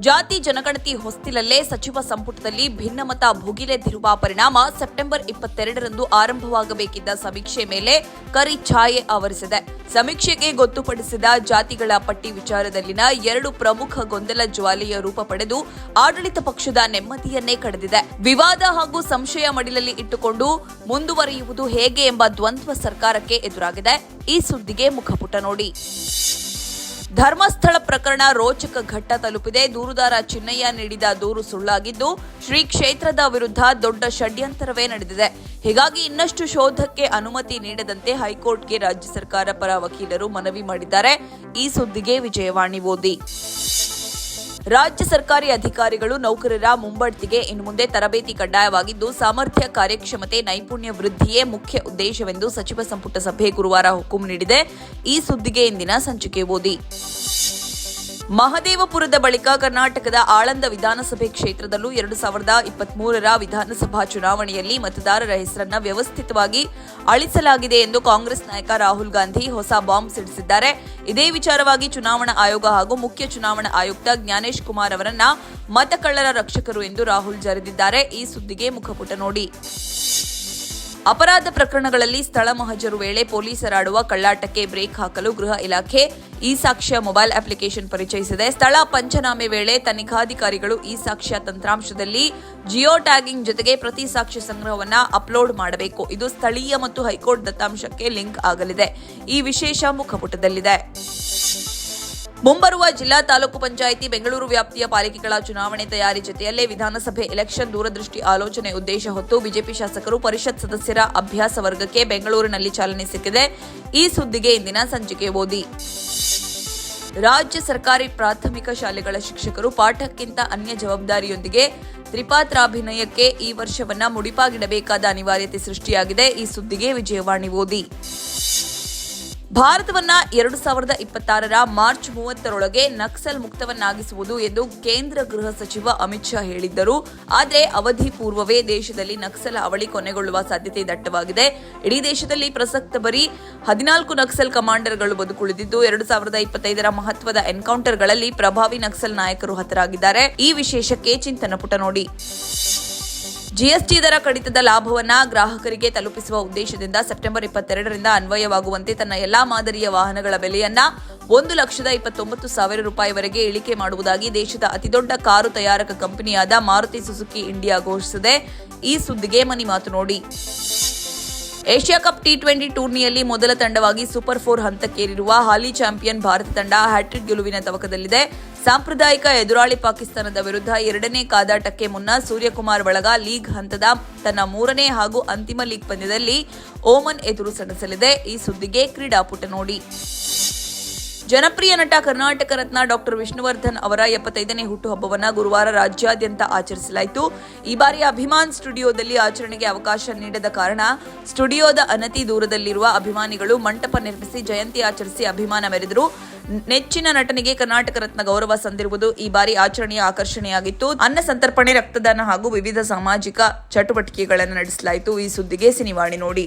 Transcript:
ಜಾತಿ ಜನಗಣತಿ ಹೊಸ್ತಿಲಲ್ಲೇ ಸಚಿವ ಸಂಪುಟದಲ್ಲಿ ಭಿನ್ನಮತ ಭುಗಿಲೆದಿರುವ ಪರಿಣಾಮ ಸೆಪ್ಟೆಂಬರ್ ಇಪ್ಪತ್ತೆರಡರಂದು ಆರಂಭವಾಗಬೇಕಿದ್ದ ಸಮೀಕ್ಷೆ ಮೇಲೆ ಕರಿ ಛಾಯೆ ಆವರಿಸಿದೆ. ಸಮೀಕ್ಷೆಗೆ ಗೊತ್ತುಪಡಿಸಿದ ಜಾತಿಗಳ ಪಟ್ಟಿ ವಿಚಾರದಲ್ಲಿನ ಎರಡು ಪ್ರಮುಖ ಗೊಂದಲ ಜ್ವಾಲೆಯ ರೂಪ ಪಡೆದು ಆಡಳಿತ ಪಕ್ಷದ ನೆಮ್ಮದಿಯನ್ನೇ ಕಳೆದಿದೆ ವಿವಾದ ಹಾಗೂ ಸಂಶಯ ಮಡಿಲಲ್ಲಿ ಇಟ್ಟುಕೊಂಡು ಮುಂದುವರಿಯುವುದು ಹೇಗೆ ಎಂಬ ದ್ವಂದ್ವ ಸರ್ಕಾರಕ್ಕೆ ಎದುರಾಗಿದೆ. ಈ ಸುದ್ದಿಗೆ ಮುಖಪುಟ ನೋಡಿ. ಧರ್ಮಸ್ಥಳ ಪ್ರಕರಣ ರೋಚಕ ಘಟ್ಟ ತಲುಪಿದೆ. ದೂರುದಾರ ಚಿನ್ನಯ್ಯ ನೀಡಿದ ದೂರು ಸುಳ್ಳಾಗಿದ್ದು, ಶ್ರೀ ಕ್ಷೇತ್ರದ ವಿರುದ್ಧ ದೊಡ್ಡ ಷಡ್ಯಂತರವೇ ನಡೆದಿದೆ. ಹೀಗಾಗಿ ಇನ್ನಷ್ಟು ಶೋಧಕ್ಕೆ ಅನುಮತಿ ನೀಡದಂತೆ ಹೈಕೋರ್ಟ್ಗೆ ರಾಜ್ಯ ಸರ್ಕಾರ ಪರ ವಕೀಲರು ಮನವಿ ಮಾಡಿದ್ದಾರೆ. ಈ ಸುದ್ದಿಗೆ ವಿಜಯವಾಣಿ ಓದಿ. ರಾಜ್ಯ ಸರ್ಕಾರಿ ಅಧಿಕಾರಿಗಳು ನೌಕರರ ಮುಂಬಡ್ತಿಗೆ ಇನ್ನು ಮುಂದೆ ತರಬೇತಿ ಕಡ್ಡಾಯವಾಗಿದ್ದು, ಸಾಮರ್ಥ್ಯ, ಕಾರ್ಯಕ್ಷಮತೆ, ನೈಪುಣ್ಯ ವೃದ್ಧಿಯೇ ಮುಖ್ಯ ಉದ್ದೇಶವೆಂದು ಸಚಿವ ಸಂಪುಟ ಸಭೆ ಗುರುವಾರ ಹುಕುಂ ನೀಡಿದೆ. ಈ ಸುದ್ದಿಗೆ ಇಂದಿನ ಸಂಚಿಕೆ ಓದಿ. ಮಹದೇವಪುರದ ಬಳಿಕ ಕರ್ನಾಟಕದ ಆಳಂದ ವಿಧಾನಸಭೆ ಕ್ಷೇತ್ರದಲ್ಲೂ ಎರಡು ಸಾವಿರದ ಇಪ್ಪತ್ಮೂರರ ವಿಧಾನಸಭಾ ಚುನಾವಣೆಯಲ್ಲಿ ಮತದಾರರ ಹೆಸರನ್ನ ವ್ಯವಸ್ಥಿತವಾಗಿ ಅಳಿಸಲಾಗಿದೆ ಎಂದು ಕಾಂಗ್ರೆಸ್ ನಾಯಕ ರಾಹುಲ್ ಗಾಂಧಿ ಹೊಸ ಬಾಂಬ್ ಸಿಡಿಸಿದ್ದಾರೆ. ಇದೇ ವಿಚಾರವಾಗಿ ಚುನಾವಣಾ ಆಯೋಗ ಹಾಗೂ ಮುಖ್ಯ ಚುನಾವಣಾ ಆಯುಕ್ತ ಜ್ಞಾನೇಶ್ ಕುಮಾರ್ ಅವರನ್ನ ಮತಕಳ್ಳರ ರಕ್ಷಕರು ಎಂದು ರಾಹುಲ್ ಜರೆದಿದ್ದಾರೆ. ಈ ಸುದ್ದಿಗೆ ಮುಖಪುಟ ನೋಡಿ. ಅಪರಾಧ ಪ್ರಕರಣಗಳಲ್ಲಿ ಸ್ಥಳ ಮಹಜರು ವೇಳೆ ಪೊಲೀಸರಾಡುವ ಕಳ್ಳಾಟಕ್ಕೆ ಬ್ರೇಕ್ ಹಾಕಲು ಗೃಹ ಇಲಾಖೆ ಈ ಸಾಕ್ಷ್ಯ ಮೊಬೈಲ್ ಅಪ್ಲಿಕೇಶನ್ ಪರಿಚಯಿಸಿದೆ. ಸ್ಥಳ ಪಂಚನಾಮೆ ವೇಳೆ ತನಿಖಾಧಿಕಾರಿಗಳು ಈ ಸಾಕ್ಷ್ಯ ತಂತ್ರಾಂಶದಲ್ಲಿ ಜಿಯೋ ಟ್ಯಾಗಿಂಗ್ ಜೊತೆಗೆ ಪ್ರತಿ ಸಾಕ್ಷ್ಯ ಸಂಗ್ರಹವನ್ನು ಅಪ್ಲೋಡ್ ಮಾಡಬೇಕು. ಇದು ಸ್ಥಳೀಯ ಮತ್ತು ಹೈಕೋರ್ಟ್ ದತ್ತಾಂಶಕ್ಕೆ ಲಿಂಕ್ ಆಗಲಿದೆ. ಈ ವಿಶೇಷ ಮುಖಪುಟದಲ್ಲಿದೆ. ಮುಂಬರುವ ಜಿಲ್ಲಾ ತಾಲೂಕು ಪಂಚಾಯಿತಿ ಬೆಂಗಳೂರು ವ್ಯಾಪ್ತಿಯ ಪಾಲಿಕೆಗಳ ಚುನಾವಣೆ ತಯಾರಿ ಜೊತೆಯಲ್ಲೇ ವಿಧಾನಸಭೆ ಎಲೆಕ್ಷನ್ ದೂರದೃಷ್ಟಿ ಆಲೋಚನೆ ಉದ್ದೇಶ ಹೊತ್ತು ಬಿಜೆಪಿ ಶಾಸಕರು ಪರಿಷತ್ ಸದಸ್ಯರ ಅಭ್ಯಾಸ ವರ್ಗಕ್ಕೆ ಬೆಂಗಳೂರಿನಲ್ಲಿ ಚಾಲನೆ ಸಿಕ್ಕಿದೆ. ಈ ಸುದ್ದಿಗೆ ಇಂದಿನ ಸಂಚಿಕೆ ಓದಿ. ರಾಜ್ಯ ಸರ್ಕಾರಿ ಪ್ರಾಥಮಿಕ ಶಾಲೆಗಳ ಶಿಕ್ಷಕರು ಪಾಠಕ್ಕಿಂತ ಅನ್ಯ ಜವಾಬ್ದಾರಿಯೊಂದಿಗೆ ತ್ರಿಪಾತ್ರಾಭಿನಯಕ್ಕೆ ಈ ವರ್ಷವನ್ನ ಮುಡಿಪಾಗಿಡಬೇಕಾದ ಅನಿವಾರ್ಯತೆ ಸೃಷ್ಟಿಯಾಗಿದೆ. ಈ ಸುದ್ದಿಗೆ ವಿಜಯವಾಣಿ ಓದಿ. ಭಾರತವನ್ನ ಎರಡು ಸಾವಿರದ ಇಪ್ಪತ್ತಾರರ ಮಾರ್ಚ್ ಮೂವತ್ತರೊಳಗೆ ನಕ್ಸಲ್ ಮುಕ್ತವನ್ನಾಗಿಸುವುದು ಎಂದು ಕೇಂದ್ರ ಗೃಹ ಸಚಿವ ಅಮಿತ್ ಶಾ ಹೇಳಿದ್ದರು. ಆದರೆ ಅವಧಿ ಪೂರ್ವವೇ ದೇಶದಲ್ಲಿ ನಕ್ಸಲ್ ಅವಳಿ ಕೊನೆಗೊಳ್ಳುವ ಸಾಧ್ಯತೆ ದಟ್ಟವಾಗಿದೆ. ಇಡೀ ದೇಶದಲ್ಲಿ ಪ್ರಸಕ್ತ ಬರೀ ಹದಿನಾಲ್ಕು ನಕ್ಸಲ್ ಕಮಾಂಡರ್ಗಳು ಬದುಕುಳಿದಿದ್ದು, ಎರಡು ಸಾವಿರದ ಇಪ್ಪತ್ತೈದರ ಮಹತ್ವದ ಎನ್ಕೌಂಟರ್ಗಳಲ್ಲಿ ಪ್ರಭಾವಿ ನಕ್ಸಲ್ ನಾಯಕರು ಹತರಾಗಿದ್ದಾರೆ. ಈ ವಿಶೇಷಕ್ಕೆ ಚಿಂತನ ಪುಟ ನೋಡಿ. ಜಿಎಸ್ಟಿ ದರ ಕಡಿತದ ಲಾಭವನ್ನ ಗ್ರಾಹಕರಿಗೆ ತಲುಪಿಸುವ ಉದ್ದೇಶದಿಂದ ಸೆಪ್ಟೆಂಬರ್ ಇಪ್ಪತ್ತೆರಡರಿಂದ ಅನ್ವಯವಾಗುವಂತೆ ತನ್ನ ಎಲ್ಲಾ ಮಾದರಿಯ ವಾಹನಗಳ ಬೆಲೆಯನ್ನ ಒಂದು ಲಕ್ಷದ ಇಪ್ಪತ್ತೊಂಬತ್ತು ಸಾವಿರ ರೂಪಾಯಿವರೆಗೆ ಇಳಿಕೆ ಮಾಡುವುದಾಗಿ ದೇಶದ ಅತಿದೊಡ್ಡ ಕಾರು ತಯಾರಕ ಕಂಪನಿಯಾದ ಮಾರುತಿ ಸುಜುಕಿ ಇಂಡಿಯಾ ಘೋಷಿಸಿದೆ. ಈ ಸುದ್ದಿಗೆ ಮನಿ ಮಾತು ನೋಡಿ. ಏಷ್ಯಾ ಕಪ್ ಟಿ ಟ್ವೆಂಟಿ ಟೂರ್ನಿಯಲ್ಲಿ ಮೊದಲ ತಂಡವಾಗಿ ಸೂಪರ್ ಫೋರ್ ಹಂತಕ್ಕೇರಿರುವ ಹಾಲಿ ಚಾಂಪಿಯನ್ ಭಾರತ ತಂಡ ಹ್ಯಾಟ್ರಿಕ್ ಗೆಲುವಿನ ತವಕದಲ್ಲಿದೆ. ಸಾಂಪ್ರದಾಯಿಕ ಎದುರಾಳಿ ಪಾಕಿಸ್ತಾನದ ವಿರುದ್ಧ ಎರಡನೇ ಕಾದಾಟಕ್ಕೆ ಮುನ್ನ ಸೂರ್ಯಕುಮಾರ್ ಬಳಗ ಲೀಗ್ ಹಂತದ ತನ್ನ ಮೂರನೇ ಹಾಗೂ ಅಂತಿಮ ಲೀಗ್ ಪಂದ್ಯದಲ್ಲಿ ಓಮನ್ ಎದುರು ಸೆಣಸಲಿದೆ. ಈ ಸುದ್ದಿಗೆ ಕ್ರೀಡಾಪುಟ ನೋಡಿ. ಜನಪ್ರಿಯ ನಟ ಕರ್ನಾಟಕ ರತ್ನ ಡಾಕ್ಟರ್ ವಿಷ್ಣುವರ್ಧನ್ ಅವರ ಎಪ್ಪತ್ತೈದನೇ ಹುಟ್ಟುಹಬ್ಬವನ್ನು ಗುರುವಾರ ರಾಜ್ಯಾದ್ಯಂತ ಆಚರಿಸಲಾಯಿತು. ಈ ಬಾರಿ ಅಭಿಮಾನ್ ಸ್ಟುಡಿಯೋದಲ್ಲಿ ಆಚರಣೆಗೆ ಅವಕಾಶ ನೀಡದ ಕಾರಣ ಸ್ಟುಡಿಯೋದ ಅನತಿ ದೂರದಲ್ಲಿರುವ ಅಭಿಮಾನಿಗಳು ಮಂಟಪ ನಿರ್ಮಿಸಿ ಜಯಂತಿ ಆಚರಿಸಿ ಅಭಿಮಾನ ಮೆರೆದರು. ನೆಚ್ಚಿನ ನಟನಿಗೆ ಕರ್ನಾಟಕ ರತ್ನ ಗೌರವ ಸಂದಿರುವುದು ಈ ಬಾರಿ ಆಚರಣೆಯ ಆಕರ್ಷಣೆಯಾಗಿತ್ತು. ಅನ್ನ ಸಂತರ್ಪಣೆ, ರಕ್ತದಾನ ಹಾಗೂ ವಿವಿಧ ಸಾಮಾಜಿಕ ಚಟುವಟಿಕೆಗಳನ್ನು ನಡೆಸಲಾಯಿತು. ಈ ಸುದ್ದಿಗೆ ಸಿನಿವಾಣಿ ನೋಡಿ.